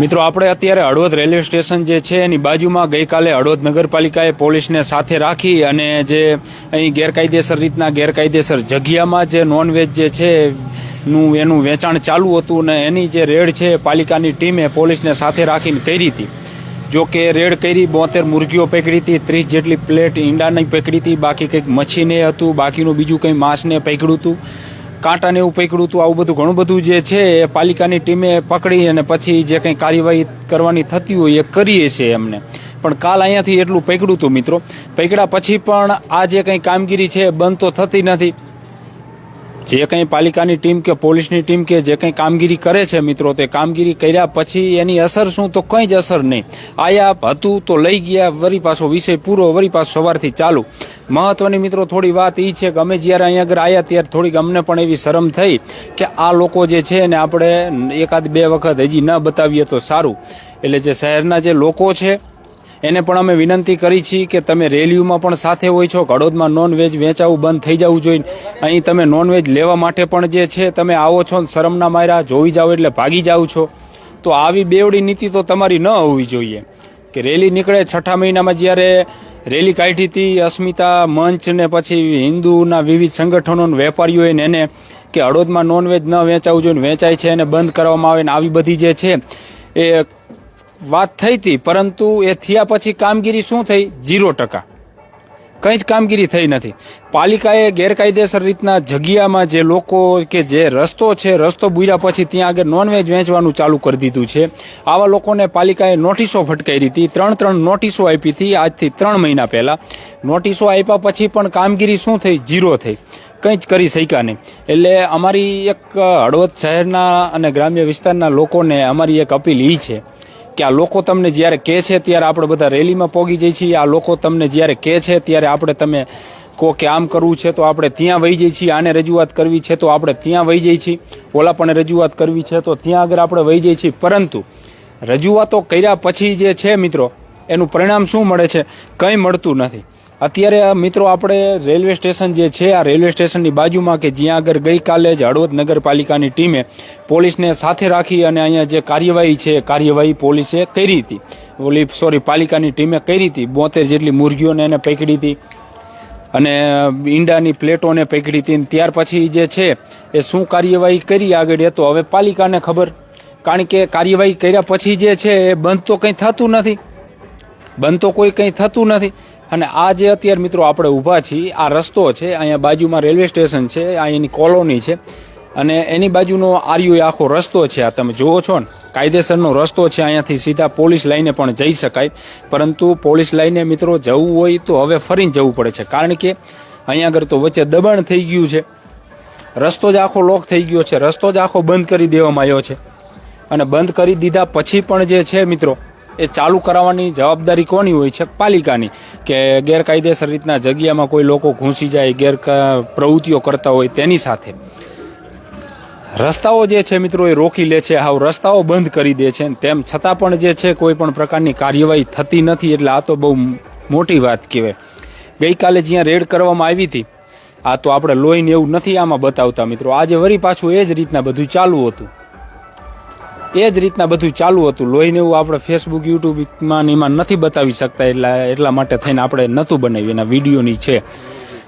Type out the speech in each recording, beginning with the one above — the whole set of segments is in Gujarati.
મિત્રો, આપણે અત્યારે હળવદ રેલવે સ્ટેશન જે છે, એની બાજુમાં ગઈકાલે હળવદ નગરપાલિકાએ પોલીસને સાથે રાખી અને જે અહીં ગેરકાયદેસર રીતના ગેરકાયદેસર જગ્યામાં જે નોનવેજ જે છે, નું એનું વેચાણ ચાલુ હતું ને એની જે રેડ છે, પાલિકાની ટીમે પોલીસને સાથે રાખીને કરી હતી. જો કે રેડ કરી, બોતેર મુરગીઓ પકડી હતી, ત્રીસ જેટલી પ્લેટ ઈંડાની પકડી હતી, બાકી કંઈક મચ્છીને હતું, બાકીનું બીજું કંઈ માંસને પકડ્યું હતું. કાંટાને એવું પકડ્યું હતું, આવું બધું ઘણું બધું જે છે એ પાલિકાની ટીમે પકડી અને પછી જે કંઈ કાર્યવાહી કરવાની થતી હોય એ કરીએ છીએ એમને. પણ કાલ અહીંયાથી એટલું પકડ્યું હતું મિત્રો. પકડ્યા પછી પણ આ જે કંઈ કામગીરી છે બંધ તો થતી નથી. જે કંઈ પાલિકાની ટીમ કે પોલીસની ટીમ કે જે કંઈ કામગીરી કરે છે મિત્રો, તે કામગીરી કર્યા પછી એની અસર શું તો કંઈ જ અસર નહીં. આયા હતું તો લઈ ગયા, વરી પાછો વિષય પૂરો, વરી પાછો સવારથી ચાલુ. મહત્વની મિત્રો, થોડી વાત એ છે કે અમે જ્યારે અહીંયા આગળ આવ્યા ત્યારે થોડીક અમને પણ એવી શરમ થઈ કે આ લોકો જે છે ને આપણે એકાદ બે વખત હજી ન બતાવીએ તો સારું. એટલે જે શહેરના જે લોકો છે એને પણ અમે વિનંતી કરી છીએ કે તમે રેલીઓમાં પણ સાથે હોય છો. કડોદમાં નોનવેજ વેચાવું બંધ થઈ જવું જોઈએ. અહીં તમે નોનવેજ લેવા માટે પણ જે છે, તમે આવો છો ને શરમના માર્યા જોઈ જાઓ એટલે ભાગી જાઓ છો. તો આવી બેવડી નીતિ તો તમારી ન હોવી જોઈએ. કે રેલી નીકળે છઠ્ઠા મહિનામાં જ્યારે રેલી કાઢી હતી, અસ્મિતા મંચ ને પછી હિન્દુના વિવિધ સંગઠનો વેપારીઓ એને કે હળોદમાં નોનવેજ ન વેચાવું જોઈએ વેચાય છે, એને બંધ કરવામાં આવે ને આવી બધી જે છે, એ વાત થઈ હતી, પરંતુ એ થયા પછી કામગીરી શું થઈ? જીરો ટકા. કંઈ જ કામગીરી થઈ નથી. પાલિકાએ ગેરકાયદેસર રીતના જગ્યામાં જે લોકો કે જે રસ્તો છે, રસ્તો બુર્યા પછી ત્યાં આગળ નોનવેજ વેચવાનું ચાલુ કરી દીધું છે. આવા લોકોને પાલિકાએ નોટિસો ફટકારી હતી. ત્રણ ત્રણ નોટિસો આપી હતી આજથી ત્રણ મહિના પહેલા. નોટિસો આપ્યા પછી પણ કામગીરી શું થઈ? જીરો થઈ. કંઈ જ કરી શક્યા નહીં. એટલે અમારી એક હળવદ શહેરના અને ગ્રામ્ય વિસ્તારના લોકોને અમારી એક અપીલ એ છે કે આ લોકો તમને જ્યારે કહે છે ત્યારે આપણે બધા રેલીમાં પોગી જઈએ છીએ. આ લોકો તમને જ્યારે કહે છે ત્યારે આપણે તમે કહો કે આમ કરવું છે તો આપણે ત્યાં વહી જઈએ છીએ. આને રજૂઆત કરવી છે તો આપણે ત્યાં વહી જઈએ છીએ. ઓલા પણ રજૂઆત કરવી છે તો ત્યાં આગળ આપણે વહી જઈએ છીએ. પરંતુ રજૂઆતો કર્યા પછી જે છે મિત્રો, એનું પરિણામ શું મળે છે? કંઈ મળતું નથી. અત્યારે મિત્રો આપણે રેલવે સ્ટેશન જે છે, આ રેલવે સ્ટેશનની બાજુમાં કે જ્યાં આગળ ગઈકાલે જ હળવદ નગરપાલિકાની ટીમે પોલીસને સાથે રાખી અને અહીંયા જે કાર્યવાહી છે કાર્યવાહી પોલીસે કરી હતી. ઓલી સોરી પાલિકાની ટીમે કરી હતી. બોતેર જેટલી મુરગીઓને એને પકડી હતી અને ઈંડાની પ્લેટોને પકડી હતી. ત્યાર પછી જે છે, એ શું કાર્યવાહી કરી આગળ તો હવે પાલિકાને ખબર. કારણ કે કાર્યવાહી કર્યા પછી જે છે, એ બંધ તો કંઈ થતું નથી. બંધ તો કોઈ કંઈ થતું નથી. અને આ જે અત્યારે મિત્રો આપણે ઊભા છીએ, આ રસ્તો છે, અહીંયા બાજુમાં રેલવે સ્ટેશન છે એની કોલોની છે, અને એની બાજુનો આર્યુ આખો રસ્તો છે, આ તમે જુઓ છો ને, કાયદેસરનો રસ્તો છે, અહીંયાથી સીધા પોલીસ લાઈને પણ જઈ શકાય, પરંતુ પોલીસ લાઈને મિત્રો જવું હોય તો હવે ફરીને જવું પડે છે, કારણ કે અહીંયા આગળ તો વચ્ચે દબાણ થઈ ગયું છે, રસ્તો જ આખો લોક થઈ ગયો છે, રસ્તો જ આખો બંધ કરી દેવામાં આવ્યો છે, અને બંધ કરી દીધા પછી પણ જે છે મિત્રો એ ચાલુ કરાવવાની જવાબદારી કોની હોય છે? પાલિકાની. કે ગેરકાયદેસર રીતના જગ્યામાં કોઈ લોકો ઘૂસી જાય, ગેર પ્રવૃત્તિઓ કરતા હોય તેની સાથે. રસ્તાઓ જે છે મિત્રો એ રોકી લે છે, હાવ રસ્તાઓ બંધ કરી દે છે. તેમ છતાં પણ જે છે કોઈ પણ પ્રકારની કાર્યવાહી થતી નથી એટલે આ તો બહુ મોટી વાત કહેવાય. ગઈકાલે જ્યાં રેડ કરવામાં આવી હતી, આ તો આપણે લોહીને એવું નથી આમાં બતાવતા મિત્રો. આજે વરી પાછું એ જ રીતના બધું ચાલુ હતું. એ જ રીતના બધું ચાલુ હતું. લોહીને એવું આપણે ફેસબુક યુટ્યુબમાં એમાં નથી બતાવી શકતા એટલા એટલા માટે થઈને આપણે નહોતું બનાવ્યું. એના વિડીયોની છે.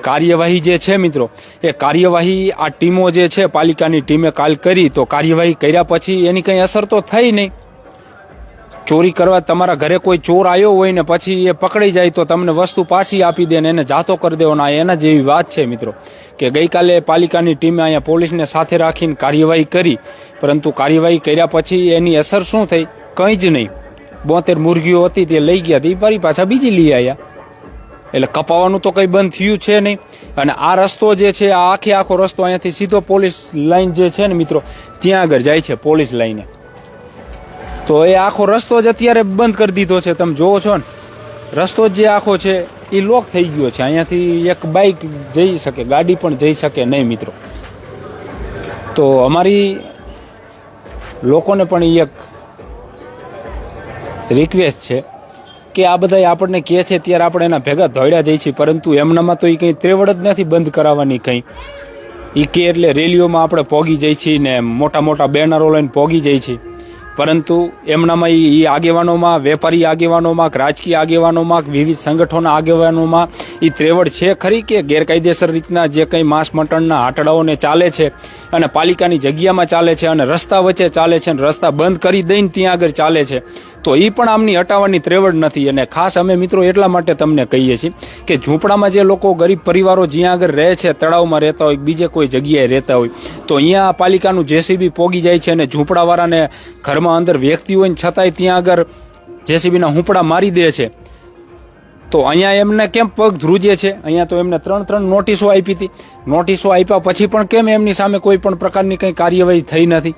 કાર્યવાહી જે છે મિત્રો, એ કાર્યવાહી આ ટીમો જે છે, પાલિકાની ટીમે કાલ કરી, તો કાર્યવાહી કર્યા પછી એની કંઈ અસર તો થઈ નહીં. ચોરી કરવા તમારા ઘરે કોઈ ચોર આવ્યો હોય ને પછી એ પકડી જાય તો તમને વસ્તુ પાછી આપી દે ને એને જાતો કરી દેવાનો. આ એના જેવી વાત છે મિત્રો, કે ગઈકાલે પાલિકાની ટીમે અહીંયા પોલીસને સાથે રાખીને કાર્યવાહી કરી, પરંતુ કાર્યવાહી કર્યા પછી એની અસર શું થઈ? કંઈ જ નહીં. બોતેર મુરગીઓ હતી, તે લઈ ગયા હતી ફરી પાછા બીજી લઈ આવ્યા એટલે કપાવાનું તો કંઈ બંધ થયું છે નહીં. અને આ રસ્તો જે છે, આ આખે આખો રસ્તો અહીંયાથી સીધો પોલીસ લાઈન જે છે ને મિત્રો, ત્યાં આગળ જાય છે પોલીસ લાઈને. તો એ આખો રસ્તો જ અત્યારે બંધ કરી દીધો છે. તમે જોવો છો ને, રસ્તો જે આખો છે, એ લોક થઈ ગયો છે. અહીંયાથી એક બાઇક જઈ શકે, ગાડી પણ જઈ શકે નહીં મિત્રો. તો અમારી લોકોને પણ એક રિક્વેસ્ટ છે કે આ બધા આપણને કહે છે, ત્યારે આપણે એના ભેગા ધોળ્યા જઈએ છીએ, પરંતુ એમનામાં તો એ કંઈ ત્રેવડ જ નથી બંધ કરાવવાની કંઈ. એ કે એટલે રેલીઓમાં આપણે પોગી જઈએ છીએ ને મોટા મોટા બેનરો લઈને પોગી જઈએ છીએ. પરંતુ એમનામાં એ આગેવાનોમાં, વેપારી આગેવાનોમાં, રાજકીય આગેવાનોમાં, વિવિધ સંગઠનોના આગેવાનોમાં એ ત્રેવડ છે ખરી કે ગેરકાયદેસર રીતના જે કંઈ માંસ મટણના આટડાઓને ચાલે છે અને પાલિકાની જગ્યામાં ચાલે છે અને રસ્તા વચ્ચે ચાલે છે અને રસ્તા બંધ કરી દઈને ત્યાં આગળ ચાલે છે, તો એ પણ આમની હટાવવાની ત્રેવડ નથી. અને ખાસ અમે મિત્રો એટલા માટે તમને કહીએ છીએ કે ઝૂંપડામાં જે લોકો ગરીબ પરિવારો જ્યાં આગળ રહે છે, તળાવમાં રહેતા હોય, બીજે કોઈ જગ્યાએ રહેતા હોય, તો અહીંયા પાલિકાનું જેસીબી પોગી જાય છે અને ઝૂંપડાવાળાને ઘરમાં અંદર વ્યક્તિ હોય ને છતાંય ત્યાં આગળ જેસીબીના હુંપડા મારી દે છે. તો અહીંયા એમને કેમ પગ ધ્રુજે છે? અહીંયા તો એમને ત્રણ ત્રણ નોટિસો આપી હતી. નોટિસો આપ્યા પછી પણ કેમ એમની સામે કોઈ પણ પ્રકારની કંઈ કાર્યવાહી થઈ નથી?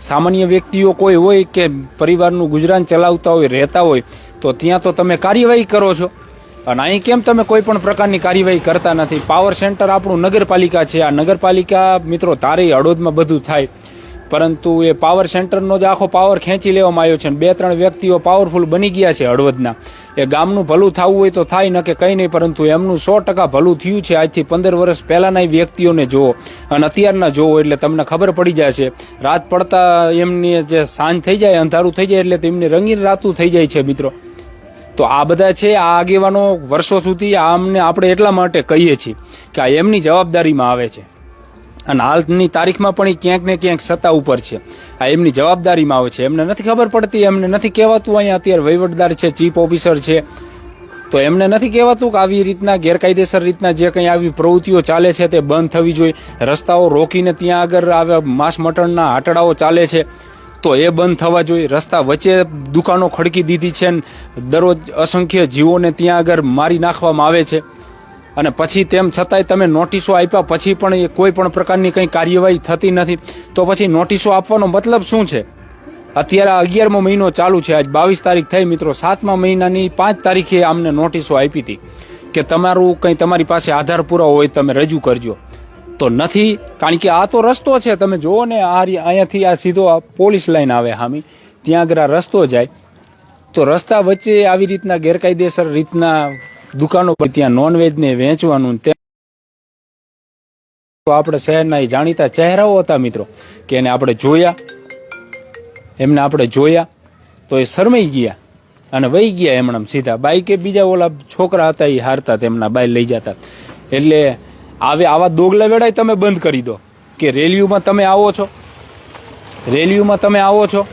સામાન્ય વ્યક્તિઓ કોઈ હોય કે પરિવારનું ગુજરાન ચલાવતા હોય, રહેતા હોય, તો ત્યાં તો તમે કાર્યવાહી કરો છો. અને અહીં કેમ તમે કોઈ પણ પ્રકારની કાર્યવાહી કરતા નથી? પાવર સેન્ટર આપણું નગરપાલિકા છે. આ નગરપાલિકા મિત્રો તારે હળોદમાં બધું થાય. પરંતુ એ પાવર સેન્ટરનો જ આખો પાવર ખેંચી લેવામાં આવ્યો છે બે ત્રણ વ્યક્તિઓ પાવરફુલ બની ગયા છે હળવદના. એ ગામનું ભલું થવું હોય તો થાય, ન કે કંઈ નહીં, પરંતુ એમનું સો ટકા ભલું થયું છે. આજથી પંદર વર્ષ પહેલાના વ્યક્તિઓને જુઓ. અને અત્યારના જુઓ એટલે તમને ખબર પડી જશે. રાત પડતા એમની જે સાંજ થઈ જાય, અંધારું થઈ જાય એટલે તેમને રંગીન રાતું થઈ જાય છે મિત્રો. તો આ બધા છે, આ આગેવાનો વર્ષો સુધી આ અમને આપણે એટલા માટે કહીએ છીએ કે આ એમની જવાબદારીમાં આવે છે. અને હાલની તારીખમાં પણ એ ક્યાંક ને ક્યાંક સત્તા ઉપર છે. આ એમની જવાબદારીમાં આવે છે. એમને નથી ખબર પડતી, એમને નથી કહેવાતું અહીંયા અત્યારે વહીવટદાર છે, ચીફ ઓફિસર છે. તો એમને નથી કહેવાતું કે આવી રીતના ગેરકાયદેસર રીતના જે કંઈ આવી પ્રવૃત્તિઓ ચાલે છે તે બંધ થવી જોઈએ. રસ્તાઓ રોકીને ત્યાં આગળ આવે, માંસ મટણના આટડાઓ ચાલે છે. તો એ બંધ થવા જોઈએ. રસ્તા વચ્ચે દુકાનો ખડકી દીધી છે દરરોજ અસંખ્ય જીવોને ત્યાં આગળ મારી નાખવામાં આવે છે. અને પછી તેમ છતાંય તમે નોટિસો આપ્યા, પછી પણ એ કોઈ પણ પ્રકારની કંઈ કાર્યવાહી થતી નથી. તો પછી નોટિસો આપવાનો મતલબ શું છે? અત્યારે અગિયારમો મહિનો ચાલુ છે. આજ બાવીસ તારીખ થઈ મિત્રો. સાતમા મહિનાની પાંચ તારીખે અમને નોટિસો આપી હતી કે તમારું કંઈ તમારી પાસે આધાર પુરાવો હોય તમે રજૂ કરજો. તો નથી, કારણ કે આ તો રસ્તો છે. તમે જુઓ ને, આ અહીંયાથી આ સીધો આ પોલીસ લાઈન આવે હામી. ત્યાં આગળ રસ્તો જાય. તો રસ્તા વચ્ચે આવી રીતના ગેરકાયદેસર રીતના દુકાનો પર ત્યાં નોનવેજને વેચવાનું આપણે શહેરના એ જાણીતા ચહેરાઓ હતા મિત્રો, કે એને આપણે જોયા, એમને આપણે જોયા, તો એ શરમાઈ ગયા અને વહી ગયા એમણે સીધા. બાઈકે બીજા ઓલા છોકરા હતા એ હારતા, તેમના બાઈ લઈ જતા. એટલે આવે આવા દોગલા વેળાય તમે બંધ કરી દો, કે રેલીઓમાં તમે આવો છો. રેલીઓમાં તમે આવો છો.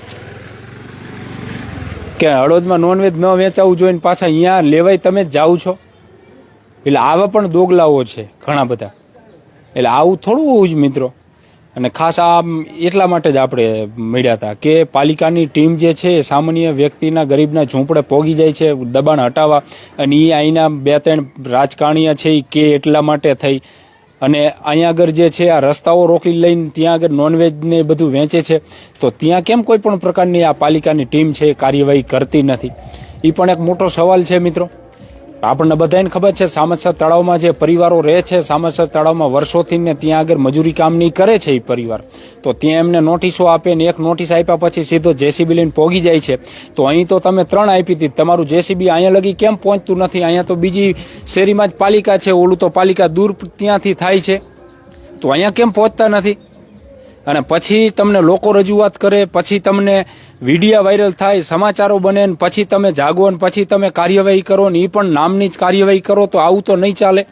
કે હળવદમાં નોનવેજ ન વેચાવું જોઈએ પાછા અહીંયા લેવાય તમે જ જાઓ છો. એટલે આવા પણ દોગલાઓ છે ઘણા બધા. એટલે આવું થોડું હોવું જ મિત્રો. અને ખાસ આ એટલા માટે જ આપણે મળ્યા હતા કે પાલિકાની ટીમ જે છે એ સામાન્ય વ્યક્તિના ગરીબના ઝૂંપડે પોગી જાય છે, દબાણ હટાવવા. અને એ અહીંના બે ત્રણ રાજકારણીયા છે એ કે એટલા માટે થઈ. અને અહીંયા આગળ જે છે, આ રસ્તાઓ રોકી લઈને ત્યાં આગળ નોનવેજને બધું વેચે છે, તો ત્યાં કેમ કોઈ પણ પ્રકારની આ પાલિકાની ટીમ છે કાર્યવાહી કરતી નથી? એ પણ એક મોટો સવાલ છે મિત્રો. આપણને બધાને ખબર છે સામતસર તળાવમાં જે પરિવારો રહે છે સામતસર તળાવમાં વર્ષોથી ને ત્યાં આગળ મજૂરી કામની કરે છે એ પરિવાર. તો ત્યાં એમને નોટિસો આપે ને એક નોટિસ આપ્યા પછી સીધો જેસીબી લઈને પોગી જાય છે. તો અહીં તો તમે ત્રણ આપી હતી, તમારું જેસીબી અહીંયા લગી કેમ પહોંચતું નથી? અહીંયા તો બીજી શેરીમાં જ પાલિકા છે, ઓલું તો પાલિકા દૂર ત્યાંથી થાય છે. તો અહીંયા કેમ પહોંચતા નથી? અને પછી તમને લોકો રજૂઆત કરે, પછી તમને વિડીયા વાયરલ થાય, સમાચારો બને ને પછી તમે જાગો ને પછી તમે કાર્યવાહી કરો ને એ પણ નામની જ કાર્યવાહી કરો, તો આવું તો નહીં ચાલે.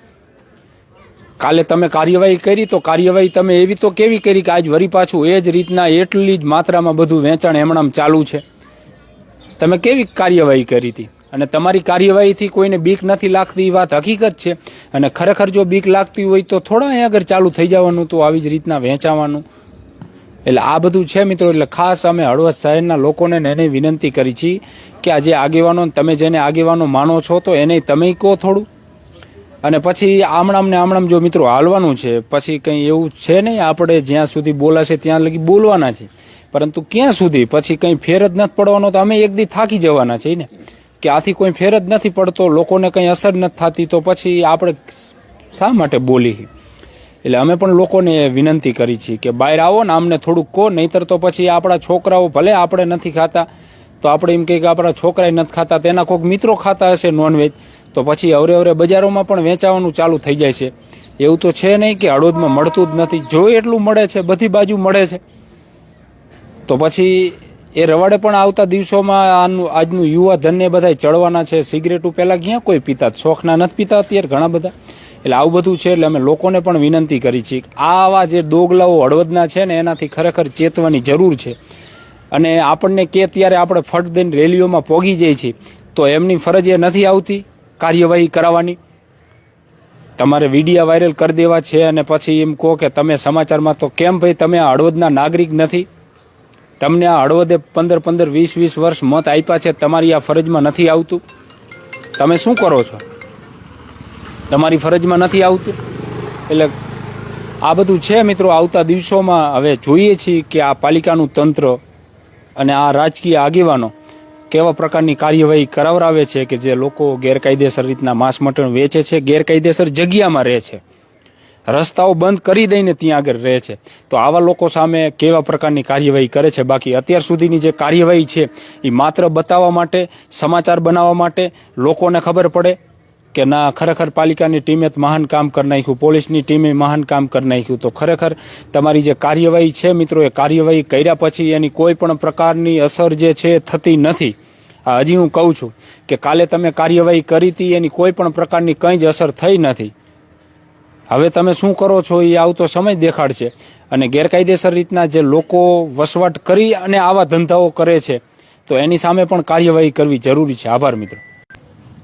કાલે તમે કાર્યવાહી કરી, તો કાર્યવાહી તમે એવી તો કેવી કરી કે આજ વરી પાછું એ જ રીતના એટલી જ માત્રામાં બધું વેચાણ એમણામ ચાલુ છે. તમે કેવી કાર્યવાહી કરી હતી? અને તમારી કાર્યવાહીથી કોઈને બીક નથી લાગતી, એ વાત હકીકત છે. અને ખરેખર જો બીક લાગતી હોય તો થોડા અહીંયા આગળ ચાલુ થઈ જવાનું, તો આવી જ રીતના વેચાવાનું. એટલે આ બધું છે મિત્રો, એટલે ખાસ અમે હળવદ શહેરના લોકોને એને વિનંતી કરી છીએ કે આ જે આગેવાનો તમે જેને આગેવાનો માનો છો, તો એને તમે કહો થોડું. અને પછી આમણામ ને આમણામ જો મિત્રો હાલવાનું છે, પછી કંઈ એવું છે નહીં, આપણે જ્યાં સુધી બોલાશે ત્યાં લગી બોલવાના છે. પરંતુ ક્યાં સુધી? પછી કંઈ ફેર જ નથી પડવાનો, તો અમે એક દી થાકી જવાના છે ને કે આથી કોઈ ફેર જ નથી પડતો, લોકોને કંઈ અસર નથી થતી, તો પછી આપણે શા માટે બોલી એટલે અમે પણ લોકોને વિનંતી કરી છે કે બહાર આવો ને અમને થોડુંક કહો, નહીતર તો પછી આપણા છોકરાઓ ભલે આપણે નથી ખાતા, તો આપણે એમ કહીએ કે આપણા છોકરાએ નથી ખાતા, તેના કોઈક મિત્રો ખાતા હશે નોનવેજ તો પછી અવરે અવરે બજારોમાં પણ વેચાવાનું ચાલુ થઈ જાય છે. એવું તો છે નહીં કે હળવદમાં મળતું જ નથી. જો એટલું મળે છે, બધી બાજુ મળે છે. તો પછી એ રવાડે પણ આવતા દિવસોમાં આનું, આજનું યુવા ધનને બધા ચડવાના છે. સિગરેટું પહેલાં ક્યાં કોઈ પીતા? શોખના નથી પીતા અત્યારે ઘણા બધા. એટલે આવું બધું છે એટલે અમે લોકોને પણ વિનંતી કરી છે આવા જે દોગલાઓ હળવદના છે ને એનાથી ખરેખર ચેતવાની જરૂર છે. અને આપણને કે ત્યારે આપણે ફટ દઈને રેલીઓમાં પોગી જઈએ છીએ, તો એમની ફરજ એ નથી આવતી કાર્યવાહી કરાવવાની. તમારે વિડીયા વાયરલ કરી દેવા છે અને પછી એમ કહો કે તમે સમાચારમાં તો કેમ ભાઈ તમે આ હળવદના નાગરિક નથી? તમને આ હળવદે પંદર પંદર વીસ વીસ વર્ષ મત આપ્યા છે, તમારી આ ફરજમાં નથી આવતું? તમે શું કરો છો? તમારી ફરજમાં નથી આવતું. એટલે આ બધું છે મિત્રો, આવતા દિવસોમાં હવે જોઈએ છીએ કે આ પાલિકાનું તંત્ર અને આ રાજકીય આગેવાનો કેવા પ્રકારની કાર્યવાહી કરાવરાવે છે કે જે લોકો ગેરકાયદેસર રીતના માંસ મટણ વેચે છે, ગેરકાયદેસર જગ્યામાં રહે છે. રસ્તાઓ બંધ કરી દઈને ત્યાં આગળ રહે છે. તો આવા લોકો સામે કેવા પ્રકારની કાર્યવાહી કરે છે? બાકી અત્યાર સુધીની જે કાર્યવાહી છે, એ માત્ર બતાવવા માટે, સમાચાર બનાવવા માટે લોકોને ખબર પડે. કે ના, ખરેખર પાલિકાની ટીમે મહાન કામ કરી નાખ્યું, પોલીસની ટીમે મહાન કામ કરી નાખ્યું. તો ખરેખર તમારી જે કાર્યવાહી છે મિત્રો, એ કાર્યવાહી કર્યા પછી એની કોઈ પણ પ્રકારની અસર જે છે થતી નથી. હજી હું કહું છું કે કાલે તમે કાર્યવાહી કરી હતી, એની કોઈ પણ પ્રકારની કંઈ જ અસર થઈ નથી. હવે તમે શું કરો છો એ આવતો સમય દેખાડશે. અને ગેરકાયદેસર રીતના જે લોકો વસવાટ કરી અને આવા ધંધાઓ કરે છે, તો એની સામે પણ કાર્યવાહી કરવી જરૂરી છે. આભાર મિત્રો.